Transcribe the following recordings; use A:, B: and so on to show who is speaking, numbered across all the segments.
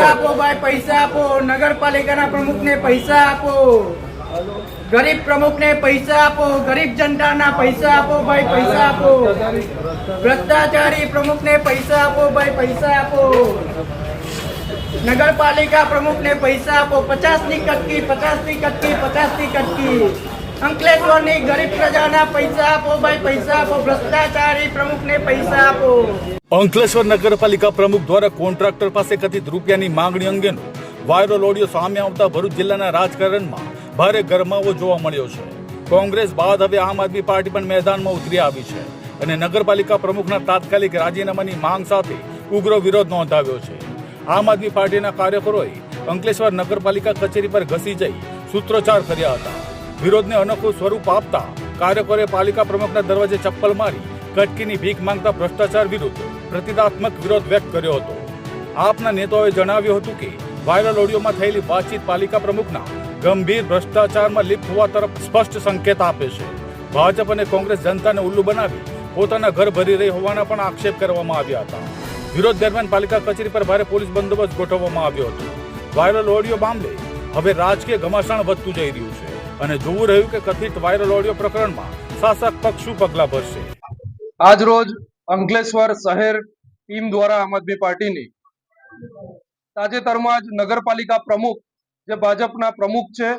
A: આપો ભાઈ, પૈસા આપો. પૈસા આપો. ગરીબ પ્રમુખને પૈસા આપો. ગરીબ જનતાના પૈસા આપો ભાઈ, પૈસા આપો. ભ્રષ્ટાચારી પ્રમુખને પૈસા આપો ભાઈ, પૈસા આપો. નગરપાલિકા પ્રમુખને પૈસા આપો. પચાસની કટકી પચાસની કટકી પચાસની કટકી. અંકલેશ્વરની ગરીબ પ્રજાના પૈસા આપો ભાઈ, પૈસા આપો. ભ્રષ્ટાચારી પ્રમુખને પૈસા આપો.
B: અંકલેશ્વર નગરપાલિકા પ્રમુખ દ્વારા કોન્ટ્રાક્ટર પાસે કથિત રૂપિયાની માંગણી અંગેનો વાયરલ ઓડિયો સામે આવતા ભરૂચ જિલ્લાના રાજકારણમાં ભારે ગરમાવો જોવા મળ્યો છે. કોંગ્રેસ બાદ હવે આમ આદમી પાર્ટી પણ મેદાનમાં ઉતરી આવી છે અને નગરપાલિકા પ્રમુખના તાત્કાલિક રાજીનામાની માંગ સાથે ઉગ્ર વિરોધ નોંધાવ્યો છે. આમ આદમી પાર્ટીના કાર્યકરોએ અંકલેશ્વર નગરપાલિકા કચેરી પર ઘસી જઈ સૂત્રોચ્ચાર કર્યા હતા. વિરોધને અનોખું સ્વરૂપ આપતા કાર્યકરોએ પાલિકા પ્રમુખના દરવાજે ચપ્પલ મારી, કટકીની ભીખ માંગતા ભ્રષ્ટાચાર વિરુદ્ધ પ્રતિદાત્મક વિરોધ વ્યક્ત કર્યો હતો. આપના નેતાઓએ જણાવ્યું હતું કે, વાયરલ ઓડિયોમાં થયેલી વાતચીત પાલિકા પ્રમુખના ગંભીર ભ્રષ્ટાચારમાં લિપ્ત હોવા તરફ સ્પષ્ટ સંકેત આપે છે. ભાજપ અને કોંગ્રેસ જનતાને ઉલ્લુ બનાવી પોતાના ઘર ભરી રહી હોવાના પણ આક્ષેપ કરવામાં આવ્યા હતા. વિરોધ દરમિયાન પાલિકા કચેરી પર ભારે પોલીસ બંદોબસ્ત ગોઠવવામાં આવ્યો હતો. વાયરલ ઓડિયો મામલે હવે રાજકીય ઘમાસાણ વધતું જઈ રહ્યું છે. અને જોવું રહ્યું કે કથિત વાયરલ ઓડિયો પ્રકરણમાં શાસક પક્ષ શું પગલાં ભરશે.
C: આજ રોજ અંકલેશ્વર શહેર ટીમ દ્વારા આમ આદમી પાર્ટીની તાજેતરમાં જ નગરપાલિકા પ્રમુખ, જે ભાજપના પ્રમુખ છે,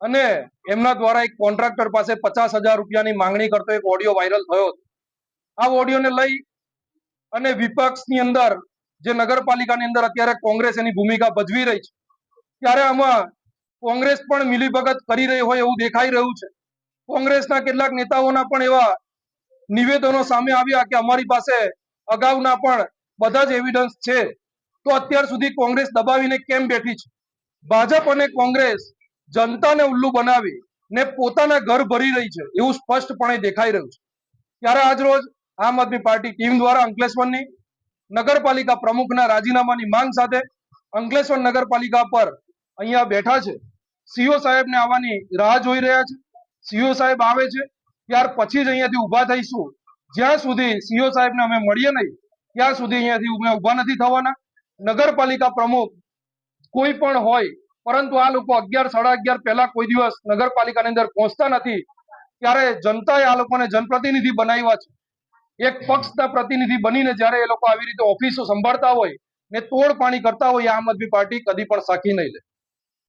C: અને એમના દ્વારા એક કોન્ટ્રાક્ટર પાસે પચાસ હજાર રૂપિયાની માંગણી કરતો એક ઓડિયો વાયરલ થયો આ ઓડિયોને લઈ અને વિપક્ષની અંદર, જે નગરપાલિકાની અંદર અત્યારે કોંગ્રેસ એની ભૂમિકા ભજવી રહી છે, ત્યારે આમાં કોંગ્રેસ પણ મિલીભગત કરી રહી હોય એવું દેખાઈ રહ્યું છે. કોંગ્રેસના કેટલાક નેતાઓના પણ એવા નિવેદનો સામે આવ્યા કે અમારી પાસે અગાઉના પણ બધા જ એવિડન્સ છે. તો અત્યાર સુધી કોંગ્રેસ દબાવીને કેમ બેઠી છે? ભાજપ અને કોંગ્રેસ જનતાને ઉલ્લુ બનાવી ને પોતાના ઘર ભરી રહી છે એવું સ્પષ્ટપણે દેખાઈ રહ્યું છે. ત્યારે આજ રોજ આમ આદમી પાર્ટી ટીમ દ્વારા અંકલેશ્વરની નગરપાલિકા પ્રમુખના રાજીનામાની માંગ સાથે અંકલેશ્વર નગરપાલિકા પર અહીંયા બેઠા છે. સીઓ સાહેબને આવવાની રાહ જોઈ રહ્યા છે. સીઓ સાહેબ આવે છે. ત્યાર પછી જ અહીંયાથી ઊભા થઈશું. જ્યાં સુધી સીઓ સાહેબને અમે મળીએ નહીં, ત્યાં સુધી અહીંયાથી અમે ઊભા નથી થવાના. નગરપાલિકા પ્રમુખ કોઈ પણ હોય, પરંતુ આ લોકો અગિયાર, સાડા અગિયાર પહેલા કોઈ દિવસ નગરપાલિકાની અંદર પહોંચતા નથી, ત્યારે જનતાએ આ લોકોને જનપ્રતિનિધિ બનાવ્યા છે. એક પક્ષના પ્રતિનિધિ બનીને જ્યારે એ લોકો આવી રીતે ઓફિસો સંભાળતા હોય ને તોડ પાણી કરતા હોય આમ આદમી પાર્ટી કદી પણ સાખી નહીં લે.